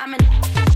I'm an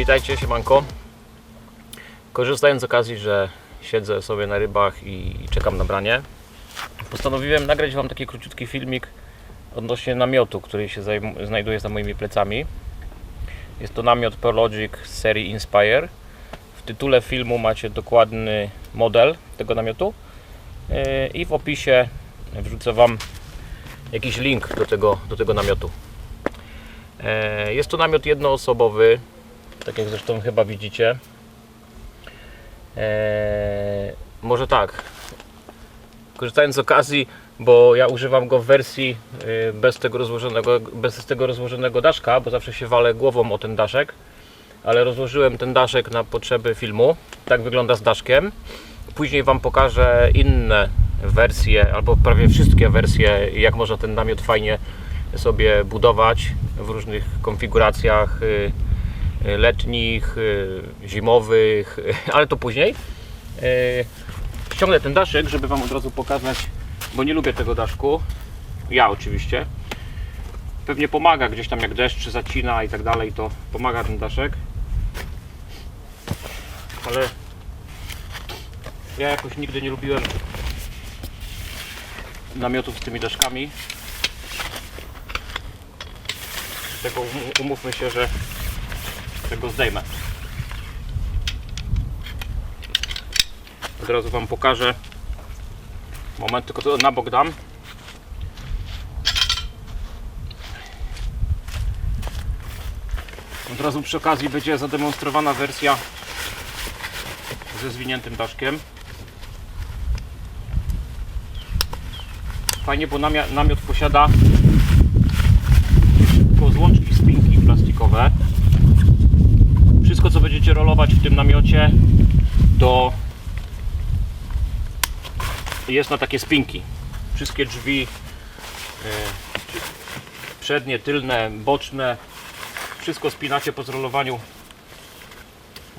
Witajcie, siemanko. Korzystając z okazji, że siedzę sobie na rybach i czekam na branie, postanowiłem nagrać Wam taki króciutki filmik odnośnie namiotu, który się znajduje za moimi plecami. Jest to namiot Prologic z serii Inspire. W tytule filmu macie dokładny model tego namiotu Yy, i w opisie wrzucę Wam jakiś link do tego, do tego namiotu. Yy, Jest to namiot jednoosobowy, tak jak zresztą chyba widzicie. Eee, może tak. Korzystając z okazji, bo ja używam go w wersji y, bez tego rozłożonego, bez tego rozłożonego daszka, bo zawsze się walę głową o ten daszek. Ale rozłożyłem ten daszek na potrzeby filmu. Tak wygląda z daszkiem. Później Wam pokażę inne wersje, albo prawie wszystkie wersje, jak można ten namiot fajnie sobie budować w różnych konfiguracjach. Letnich, y, zimowych, ale to później. Y, Ściągnę ten daszek, żeby Wam od razu pokazać, bo nie lubię tego daszku. Ja oczywiście. Pewnie pomaga gdzieś tam jak deszcz zacina i tak dalej, to pomaga ten daszek. Ale ja jakoś nigdy nie lubiłem namiotów z tymi daszkami. Tego um- umówmy się, że tego zdejmę. Od razu Wam pokażę. Moment, tylko to na bok dam. Od razu przy okazji będzie zademonstrowana wersja ze zwiniętym daszkiem. Fajnie, bo namia- namiot posiada tylko złączki spinki plastikowe wszystko co będziecie rolować w tym namiocie to jest na takie spinki wszystkie drzwi e, przednie, tylne, boczne wszystko spinacie po zrolowaniu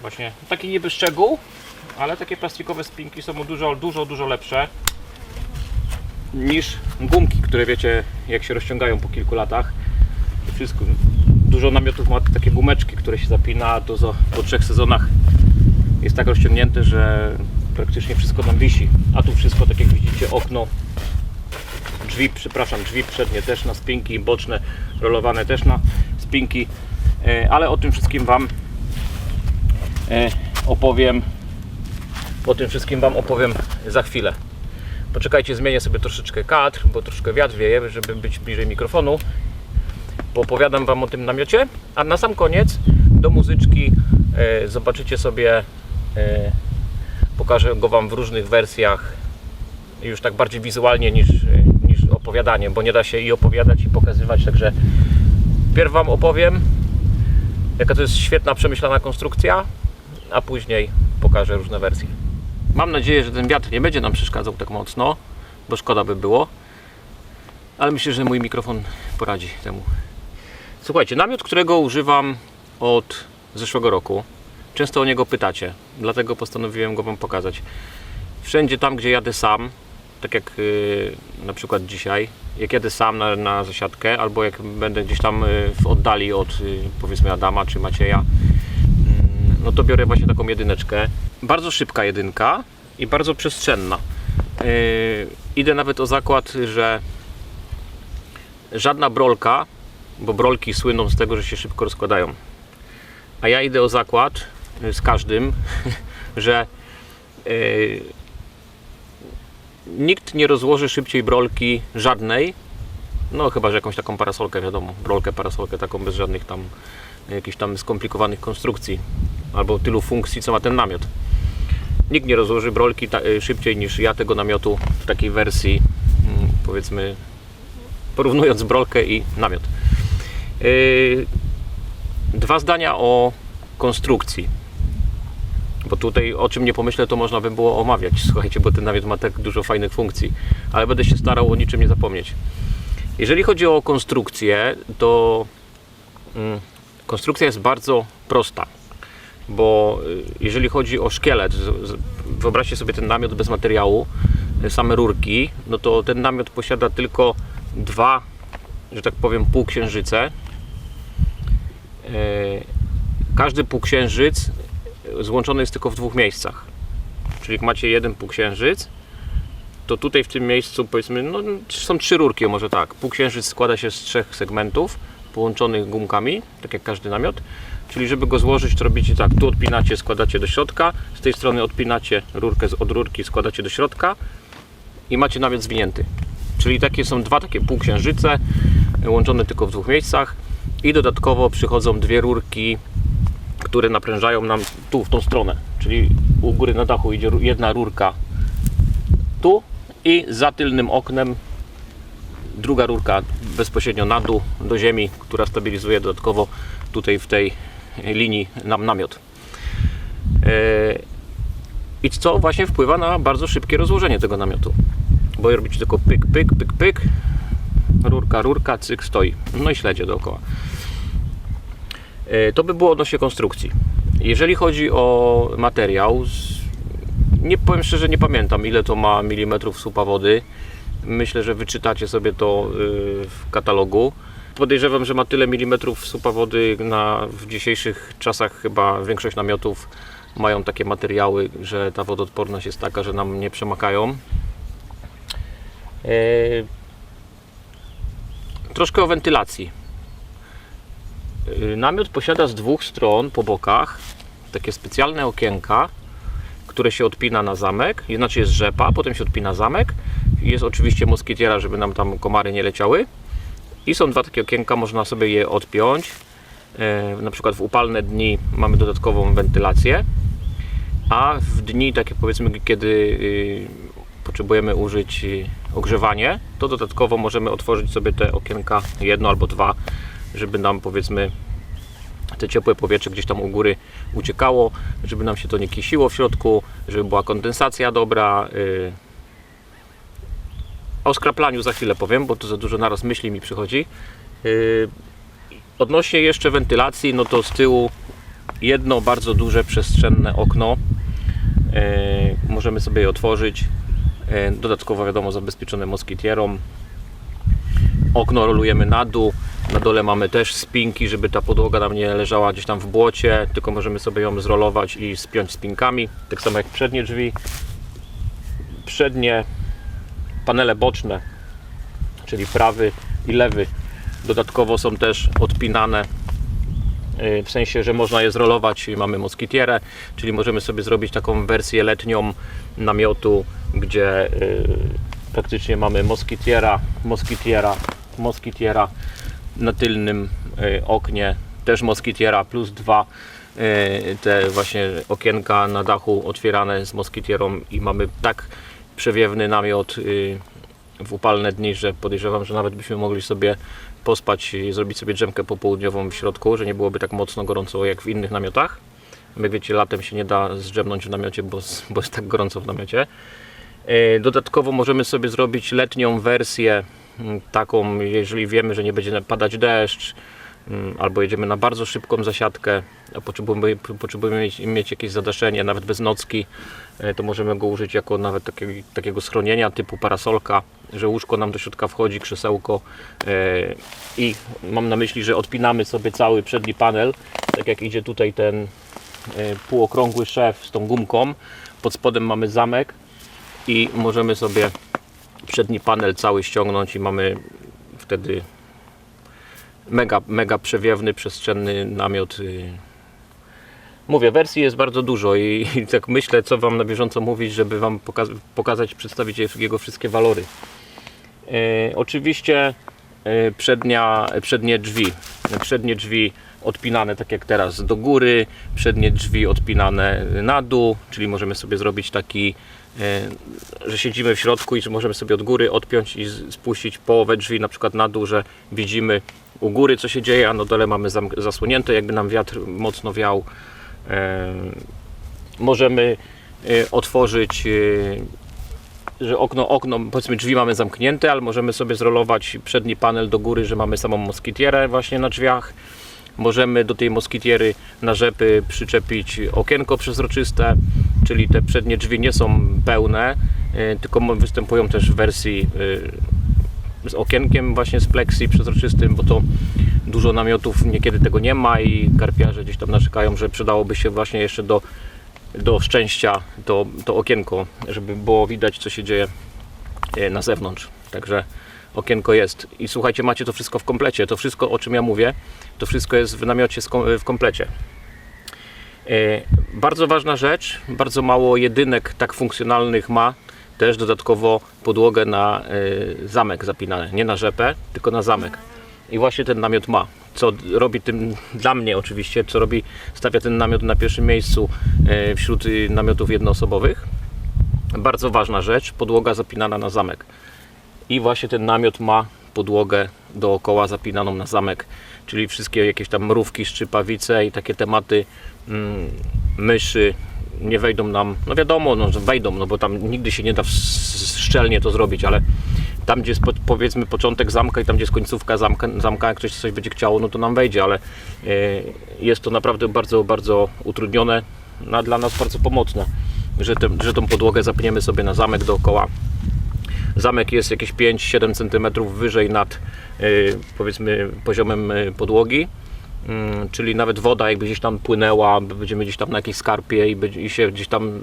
właśnie taki niby szczegół ale takie plastikowe spinki są dużo, dużo, dużo lepsze niż gumki, które wiecie jak się rozciągają po kilku latach wszystko. Dużo namiotów ma takie gumeczki, które się zapina, to za, po trzech sezonach jest tak rozciągnięte, że praktycznie wszystko tam wisi. A tu wszystko, tak jak widzicie, okno, drzwi, przepraszam, drzwi przednie też na spinki, boczne rolowane też na spinki, E, ale o tym wszystkim Wam e, opowiem. O tym wszystkim Wam opowiem za chwilę. Poczekajcie, zmienię sobie troszeczkę kadr, bo troszkę wiatr wieje, żeby być bliżej mikrofonu poopowiadam Wam o tym namiocie, a na sam koniec do muzyczki e, zobaczycie sobie, e, pokażę go Wam w różnych wersjach, już tak bardziej wizualnie niż, niż opowiadanie, bo nie da się i opowiadać i pokazywać, także pierw Wam opowiem, jaka to jest świetna, przemyślana konstrukcja, a później pokażę różne wersje. Mam nadzieję, że ten wiatr nie będzie nam przeszkadzał tak mocno, bo szkoda by było, ale myślę, że mój mikrofon poradzi temu. Słuchajcie, namiot, którego używam od zeszłego roku. Często o niego pytacie, dlatego postanowiłem go Wam pokazać. Wszędzie tam, gdzie jadę sam, tak jak yy, na przykład dzisiaj, jak jadę sam na, na zasiadkę, albo jak będę gdzieś tam yy, w oddali od yy, powiedzmy Adama czy Macieja, mm, no to biorę właśnie taką jedyneczkę. Bardzo szybka jedynka i bardzo przestrzenna. Yy, idę nawet o zakład, że żadna brolka, bo brolki słyną z tego, że się szybko rozkładają. A ja idę o zakład y, z każdym, że y, nikt nie rozłoży szybciej brolki żadnej, no chyba, że jakąś taką parasolkę, wiadomo, brolkę, parasolkę taką bez żadnych tam jakichś tam skomplikowanych konstrukcji albo tylu funkcji, co ma ten namiot. Nikt nie rozłoży brolki szybciej niż ja tego namiotu w takiej wersji, mm, powiedzmy, porównując brolkę i namiot. Yy, Dwa zdania o konstrukcji. Bo tutaj o czym nie pomyślę, to można by było omawiać. Słuchajcie, bo ten namiot ma tak dużo fajnych funkcji, ale będę się starał o niczym nie zapomnieć. Jeżeli chodzi o konstrukcję, to mm, konstrukcja jest bardzo prosta. Bo y, jeżeli chodzi o szkielet, wyobraźcie sobie ten namiot bez materiału, y, same rurki, no to ten namiot posiada tylko dwa, że tak powiem, półksiężyce. E, Każdy półksiężyc złączony jest tylko w dwóch miejscach. Czyli jak macie jeden półksiężyc, to tutaj w tym miejscu powiedzmy, no są trzy rurki, może tak. Półksiężyc składa się z trzech segmentów połączonych gumkami, tak jak każdy namiot. Czyli żeby go złożyć, to robicie tak, tu odpinacie, składacie do środka, z tej strony odpinacie rurkę od rurki, składacie do środka i macie namiot zwinięty. Czyli takie są dwa takie półksiężyce, łączone tylko w dwóch miejscach i dodatkowo przychodzą dwie rurki, które naprężają nam tu, w tą stronę. Czyli u góry na dachu idzie jedna rurka tu i za tylnym oknem druga rurka bezpośrednio na dół do ziemi, która stabilizuje dodatkowo tutaj w tej linii nam namiot. E, I co właśnie wpływa na bardzo szybkie rozłożenie tego namiotu. Bo robicie tylko pyk, pyk, pyk, pyk, rurka, rurka, cyk, stoi. No i śledzie dookoła. E, To by było odnośnie konstrukcji. Jeżeli chodzi o materiał, nie powiem szczerze, nie pamiętam ile to ma milimetrów słupa wody. Myślę, że wyczytacie sobie to y, w katalogu. Podejrzewam, że ma tyle milimetrów słupa wody na, w dzisiejszych czasach chyba większość namiotów mają takie materiały, że ta wodoodporność jest taka, że nam nie przemakają. E, Troszkę o wentylacji. Y, Namiot posiada z dwóch stron po bokach takie specjalne okienka, które się odpina na zamek. Znaczy jest rzepa, potem się odpina zamek. Jest oczywiście moskietiera, żeby nam tam komary nie leciały. I są dwa takie okienka, można sobie je odpiąć. E, Na przykład w upalne dni mamy dodatkową wentylację, a w dni takie powiedzmy, kiedy y, potrzebujemy użyć y, ogrzewanie, to dodatkowo możemy otworzyć sobie te okienka jedno albo dwa, żeby nam powiedzmy te ciepłe powietrze gdzieś tam u góry uciekało, żeby nam się to nie kisiło w środku, żeby była kondensacja dobra. y. O skraplaniu za chwilę powiem, bo to za dużo naraz myśli mi przychodzi. Y, Odnośnie jeszcze wentylacji, no to z tyłu jedno bardzo duże przestrzenne okno. Y, Możemy sobie je otworzyć. Y, Dodatkowo wiadomo zabezpieczone moskitierą. Okno rolujemy na dół. Na dole mamy też spinki, żeby ta podłoga nam nie leżała gdzieś tam w błocie, tylko możemy sobie ją zrolować i spiąć spinkami. Tak samo jak przednie drzwi. Przednie panele boczne, czyli prawy i lewy, dodatkowo są też odpinane. yy, W sensie, że można je zrolować. Mamy moskitierę, czyli możemy sobie zrobić taką wersję letnią namiotu, gdzie praktycznie mamy moskitiera, moskitiera, moskitiera na tylnym y, oknie, też moskitiera plus dwa y, te właśnie okienka na dachu otwierane z moskitierą i mamy tak przewiewny namiot y, w upalne dni, że podejrzewam, że nawet byśmy mogli sobie pospać i zrobić sobie drzemkę popołudniową w środku, że nie byłoby tak mocno gorąco jak w innych namiotach. Jak wiecie, latem się nie da zdrzemnąć w namiocie, bo, bo jest tak gorąco w namiocie. E, Dodatkowo możemy sobie zrobić letnią wersję, taką, jeżeli wiemy, że nie będzie padać deszcz, albo jedziemy na bardzo szybką zasiadkę, a potrzebujemy, potrzebujemy mieć, mieć jakieś zadaszenie, nawet bez nocki, e, to możemy go użyć jako nawet takiego, takiego schronienia typu parasolka, że łóżko nam do środka wchodzi, krzesełko e, i mam na myśli, że odpinamy sobie cały przedni panel, tak jak idzie tutaj ten półokrągły szef z tą gumką, pod spodem mamy zamek, i możemy sobie przedni panel cały ściągnąć i mamy wtedy mega, mega przewiewny, przestrzenny namiot y, Mówię, wersji jest bardzo dużo i, i tak myślę, co Wam na bieżąco mówić, żeby Wam poka- pokazać, przedstawić jego wszystkie walory. E, oczywiście e, przednia, przednie drzwi. Przednie drzwi odpinane tak jak teraz do góry, przednie drzwi odpinane na dół, czyli możemy sobie zrobić taki, że siedzimy w środku i że możemy sobie od góry odpiąć i spuścić połowę drzwi na przykład na dół, że widzimy u góry co się dzieje, a na dole mamy zasłonięte, jakby nam wiatr mocno wiał. E, możemy e, otworzyć e, że okno, okno, powiedzmy drzwi mamy zamknięte, ale możemy sobie zrolować przedni panel do góry, że mamy samą moskitierę właśnie na drzwiach. Możemy do tej moskitiery na rzepy przyczepić okienko przezroczyste, czyli te przednie drzwi nie są pełne, y, tylko występują też w wersji y, z okienkiem właśnie z plexi przezroczystym, bo to dużo namiotów niekiedy tego nie ma i karpiarze gdzieś tam narzekają, że przydałoby się właśnie jeszcze do do szczęścia to, to okienko, żeby było widać, co się dzieje e, na zewnątrz. Także okienko jest. I słuchajcie, macie to wszystko w komplecie. To wszystko, o czym ja mówię, to wszystko jest w namiocie w komplecie. E, Bardzo ważna rzecz, bardzo mało jedynek tak funkcjonalnych ma też dodatkowo podłogę na e, zamek zapinane. Nie na rzepę, tylko na zamek. I właśnie ten namiot ma. Co robi tym dla mnie oczywiście, co robi, stawia ten namiot na pierwszym miejscu e, wśród y, namiotów jednoosobowych. Bardzo ważna rzecz, podłoga zapinana na zamek. I właśnie ten namiot ma podłogę dookoła zapinaną na zamek, czyli wszystkie jakieś tam mrówki, szczypawice i takie tematy, mm, myszy nie wejdą nam, no wiadomo, no, że wejdą, no bo tam nigdy się nie da szczelnie to zrobić, ale tam gdzie jest po, powiedzmy początek zamka i tam gdzie jest końcówka zamka, zamka jak ktoś coś będzie chciało, no to nam wejdzie, ale e, jest to naprawdę bardzo, bardzo utrudnione, a dla nas bardzo pomocne, że, te, że tą podłogę zapniemy sobie na zamek dookoła. Zamek jest jakieś 5-7 cm wyżej nad y, powiedzmy poziomem y, podłogi. Mm, Czyli nawet woda jakby gdzieś tam płynęła, będziemy gdzieś tam na jakiejś skarpie i, się gdzieś tam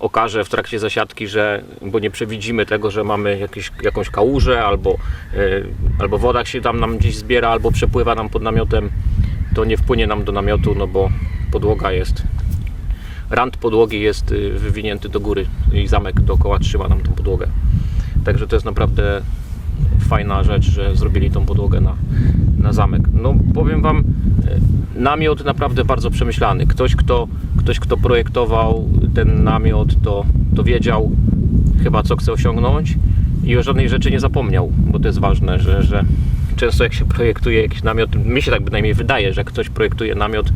okaże w trakcie zasiadki, że bo nie przewidzimy tego, że mamy jakieś, jakąś kałużę albo, y, albo woda się tam nam gdzieś zbiera albo przepływa nam pod namiotem, to nie wpłynie nam do namiotu, no bo podłoga jest rand podłogi jest wywinięty do góry i zamek dookoła trzyma nam tą podłogę. Także to jest naprawdę fajna rzecz, że zrobili tą podłogę na, na zamek. No powiem Wam, e, namiot naprawdę bardzo przemyślany. Ktoś, kto, ktoś, kto projektował ten namiot, to, to wiedział chyba co chce osiągnąć i o żadnej rzeczy nie zapomniał, bo to jest ważne, że, że często jak się projektuje jakiś namiot, mi się tak bynajmniej wydaje, że jak ktoś projektuje namiot,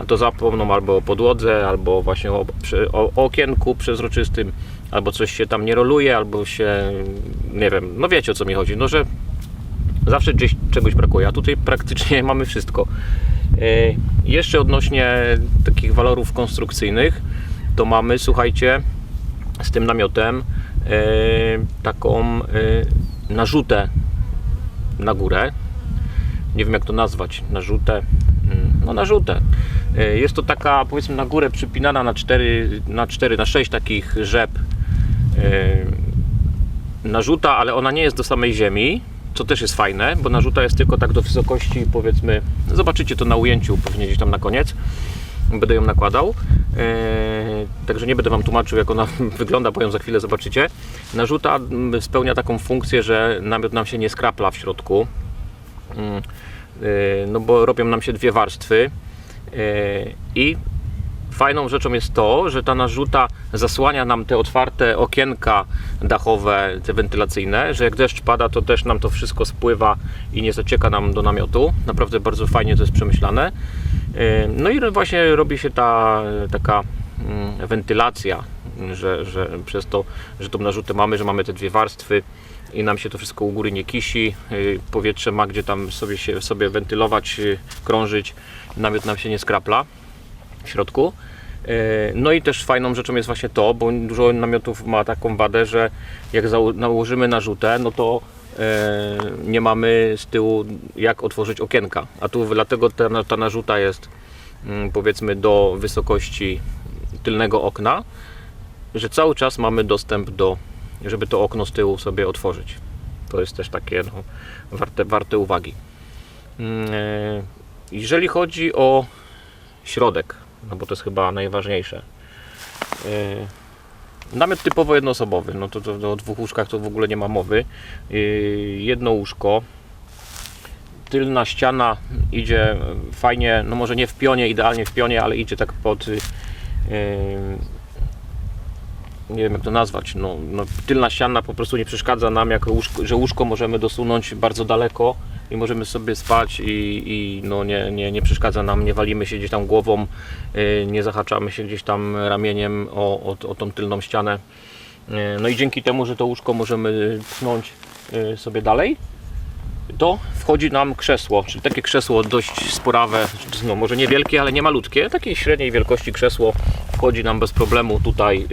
a to zapomną albo o podłodze, albo właśnie o, przy- o, o okienku przezroczystym, albo coś się tam nie roluje, albo się, nie wiem, no wiecie o co mi chodzi, no że zawsze gdzieś czegoś brakuje, a tutaj praktycznie mamy wszystko. E, Jeszcze odnośnie takich walorów konstrukcyjnych, to mamy, słuchajcie, z tym namiotem e, taką e, narzutę na górę. Nie wiem jak to nazwać, narzutę. mm, No narzutę. Jest to taka powiedzmy na górę przypinana na 4, na 4, na 6 takich rzep narzuta, ale ona nie jest do samej ziemi, co też jest fajne, bo narzuta jest tylko tak do wysokości powiedzmy, zobaczycie to na ujęciu pewnie gdzieś tam na koniec, będę ją nakładał, Eee, także nie będę Wam tłumaczył jak ona wygląda, bo ją za chwilę zobaczycie. Narzuta mm, spełnia taką funkcję, że namiot nam się nie skrapla w środku, Mm, eee, no bo robią nam się dwie warstwy i Fajną rzeczą jest to, że ta narzuta zasłania nam te otwarte okienka dachowe, te wentylacyjne, że jak deszcz pada, to też nam to wszystko spływa i nie zacieka nam do namiotu. Naprawdę bardzo fajnie to jest przemyślane. Yy, No i właśnie robi się ta taka mm, wentylacja, że, że przez to, że tą narzutę mamy, że mamy te dwie warstwy i nam się to wszystko u góry nie kisi, yy, powietrze ma gdzie tam sobie, się, sobie wentylować, yy, krążyć, namiot nam się nie skrapla w środku. E, No i też fajną rzeczą jest właśnie to, bo dużo namiotów ma taką wadę, że jak nałożymy narzutę, no to e, nie mamy z tyłu jak otworzyć okienka. A tu dlatego ta, ta narzuta jest mm, powiedzmy do wysokości tylnego okna, że cały czas mamy dostęp do, żeby to okno z tyłu sobie otworzyć. To jest też takie no, warte, warte uwagi. Mm, e, Jeżeli chodzi o środek no bo to jest chyba najważniejsze. Yy, Namiot typowo jednoosobowy, no to, to, to o dwóch łóżkach to w ogóle nie ma mowy. Yy, Jedno łóżko, tylna ściana idzie fajnie, no może nie w pionie, idealnie w pionie, ale idzie tak pod, nie wiem jak to nazwać, no, no tylna ściana po prostu nie przeszkadza nam, jak łóżko, że łóżko możemy dosunąć bardzo daleko i możemy sobie spać i, i no nie, nie, nie przeszkadza nam, nie walimy się gdzieś tam głową, yy, nie zahaczamy się gdzieś tam ramieniem o, o, o tą tylną ścianę. Yy, No i dzięki temu, że to łóżko możemy pchnąć yy, sobie dalej, to wchodzi nam krzesło, czyli takie krzesło dość sporawe, no może niewielkie, ale nie malutkie, takiej średniej wielkości krzesło wchodzi nam bez problemu tutaj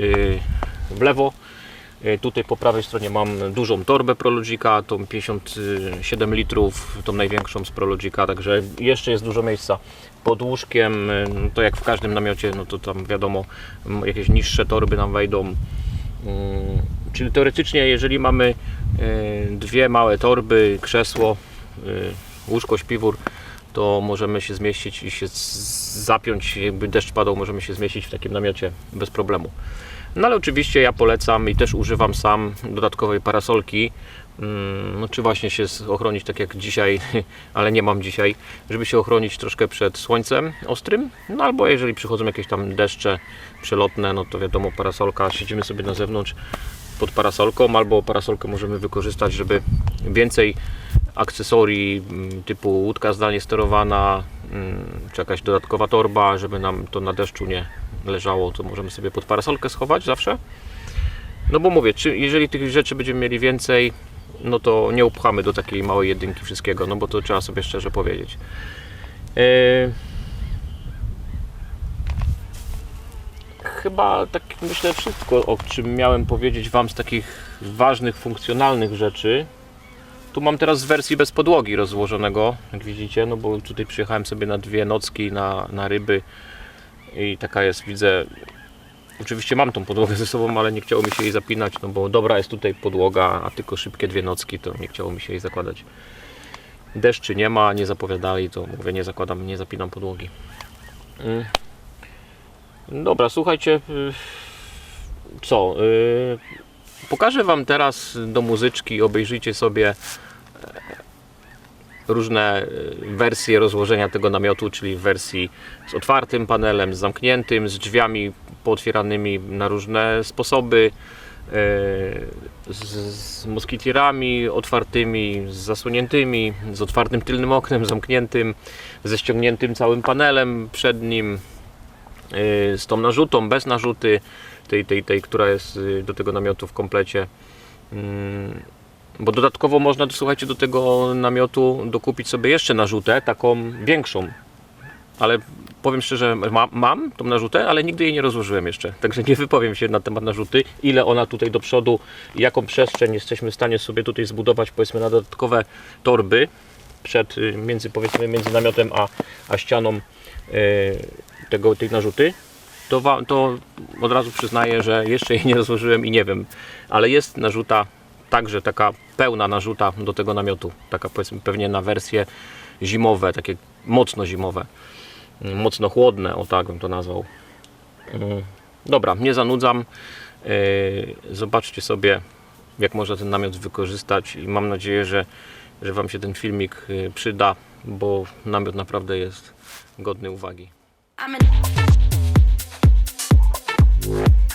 w lewo. Yy, Tutaj po prawej stronie mam dużą torbę Prologika, tą 57 litrów, tą największą z Prologika, także jeszcze jest dużo miejsca pod łóżkiem, no to jak w każdym namiocie, no to tam wiadomo, jakieś niższe torby nam wejdą. Mm, Czyli teoretycznie, jeżeli mamy y, dwie małe torby, krzesło, łóżko, śpiwór, to możemy się zmieścić i się zapiąć, jakby deszcz padał, możemy się zmieścić w takim namiocie bez problemu. No ale oczywiście ja polecam i też używam sam dodatkowej parasolki, no czy właśnie się ochronić tak jak dzisiaj, ale nie mam dzisiaj, żeby się ochronić troszkę przed słońcem ostrym, no albo jeżeli przychodzą jakieś tam deszcze przelotne, no to wiadomo parasolka, siedzimy sobie na zewnątrz pod parasolką, albo parasolkę możemy wykorzystać, żeby więcej akcesorii mm, typu łódka zdalnie sterowana, mm, czy jakaś dodatkowa torba, żeby nam to na deszczu nie leżało, to możemy sobie pod parasolkę schować zawsze. No bo mówię, czy, jeżeli tych rzeczy będziemy mieli więcej, no to nie upchamy do takiej małej jedynki wszystkiego, no bo to trzeba sobie szczerze powiedzieć. Yy, chyba tak myślę wszystko, o czym miałem powiedzieć Wam z takich ważnych, funkcjonalnych rzeczy. Tu mam teraz z wersji bez podłogi rozłożonego, jak widzicie, no bo tutaj przyjechałem sobie na dwie nocki na, na ryby i taka jest, widzę, oczywiście mam tą podłogę ze sobą, ale nie chciało mi się jej zapinać, no bo dobra jest tutaj podłoga, a tylko szybkie dwie nocki, to nie chciało mi się jej zakładać. Deszczy nie ma, nie zapowiadali, to mówię, nie zakładam, nie zapinam podłogi. Mm. Dobra, słuchajcie, y, co? Pokażę Wam teraz do muzyczki, obejrzyjcie sobie e, różne y, wersje rozłożenia tego namiotu, czyli w wersji z otwartym panelem, z zamkniętym, z drzwiami pootwieranymi na różne sposoby, y, z, z moskitierami otwartymi, z zasuniętymi, z otwartym tylnym oknem, zamkniętym, ze ściągniętym całym panelem przed nim, y, z tą narzutą, bez narzuty, tej, tej, tej która jest y, do tego namiotu w komplecie. Mm, Bo dodatkowo można, słuchajcie, do tego namiotu dokupić sobie jeszcze narzutę, taką większą. Ale powiem szczerze, ma, mam tą narzutę, ale nigdy jej nie rozłożyłem jeszcze. Także nie wypowiem się na temat narzuty, ile ona tutaj do przodu, jaką przestrzeń jesteśmy w stanie sobie tutaj zbudować, powiedzmy, na dodatkowe torby przed, y, między, powiedzmy, między namiotem a, a ścianą y, tego, tej narzuty. To, wa- to od razu przyznaję, że jeszcze jej nie rozłożyłem i nie wiem, ale jest narzuta, także taka pełna narzuta do tego namiotu, taka powiedzmy pewnie na wersje zimowe, takie mocno zimowe, Mm, mocno chłodne, o tak bym to nazwał. Mm, Dobra, nie zanudzam. Yy, Zobaczcie sobie, jak można ten namiot wykorzystać i mam nadzieję, że, że Wam się ten filmik yy, przyda, bo namiot naprawdę jest godny uwagi. Bye.